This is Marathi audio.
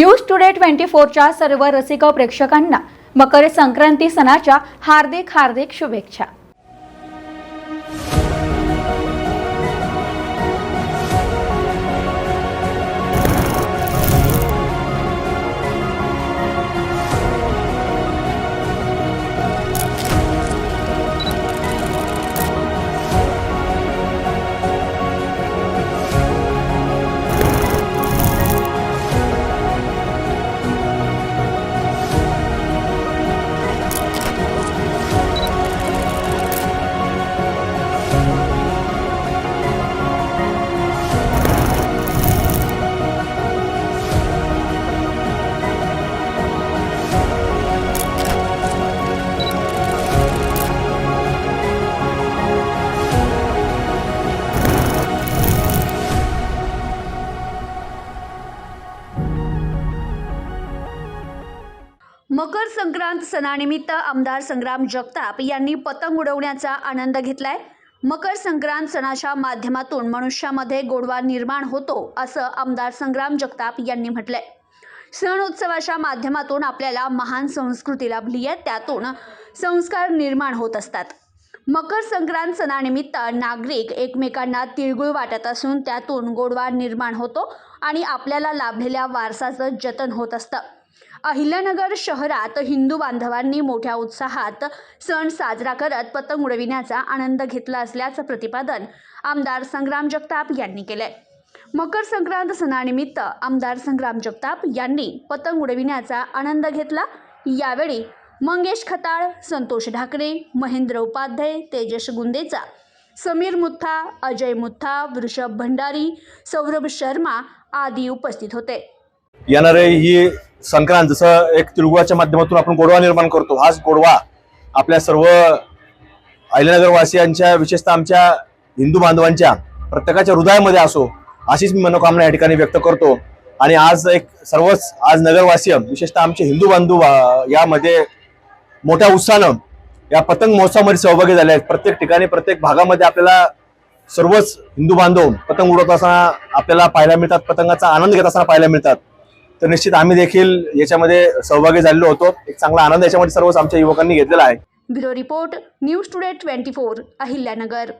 न्यूज टुडे ट्वेंटी फोरच्या सर्व रसिक प्रेक्षकांना मकर संक्रांती सणाच्या हार्दिक हार्दिक शुभेच्छा. मकर संक्रांत सणानिमित्त आमदार संग्राम जगताप यांनी पतंग उडवण्याचा आनंद घेतलाय. मकर संक्रांत सणाच्या माध्यमातून मनुष्यामध्ये गोडवा निर्माण होतो असं आमदार संग्राम जगताप यांनी म्हटलंय. सण उत्सवाच्या माध्यमातून आपल्याला महान संस्कृती लाभली आहे त्यातून संस्कार निर्माण होत असतात. मकर संक्रांत सणानिमित्त नागरिक एकमेकांना तिळगुळ वाटत असून त्यातून गोडवा निर्माण होतो आणि आपल्याला लाभलेल्या वारसाचं जतन होत असतं. अहिल्यानगर शहरात हिंदू बांधवांनी मोठ्या उत्साहात सण साजरा करत पतंग उडविण्याचा आनंद घेतला असल्याचं प्रतिपादन आमदार संग्राम जगताप यांनी केलंय. मकर संक्रांत सणानिमित्त आमदार संग्राम जगताप यांनी पतंग उडविण्याचा आनंद घेतला. यावेळी मंगेश खताळ संतोष ढाकणे महेंद्र उपाध्याय तेजस गुंदेचा समीर मुथा अजय मुथा वृषभ भंडारी सौरभ शर्मा आदी उपस्थित होते. येणारे ही संक्रांत जसं एक तिळगुळाच्या माध्यमातून आपण गोडवा निर्माण करतो. हाच गोडवा आपल्या सर्व अहिल्यानगरवासियांच्या विशेषतः आमच्या हिंदू बांधवांच्या प्रत्येकाच्या हृदयामध्ये असो अशीच मी मनोकामना या ठिकाणी व्यक्त करतो. आणि आज एक सर्वच आज नगरवासीय विशेषतः आमचे हिंदू बांधव यामध्ये मोठ्या उत्साहानं या पतंग महोत्सवामध्ये सहभागी झाले आहेत. प्रत्येक ठिकाणी प्रत्येक भागामध्ये आपल्याला सर्वच हिंदू बांधव पतंग उडवत असताना आपल्याला पाहायला मिळतात पतंगाचा आनंद घेत असताना पाहायला मिळतात. तर निश्चित आम्ही देखील याच्यामध्ये सहभागी झालेलो होतो. एक चांगला आनंद याच्यामध्ये सर्वच आमच्या युवकांनी घेतलेला आहे. Bureau report news today twenty four Ahilyanagar.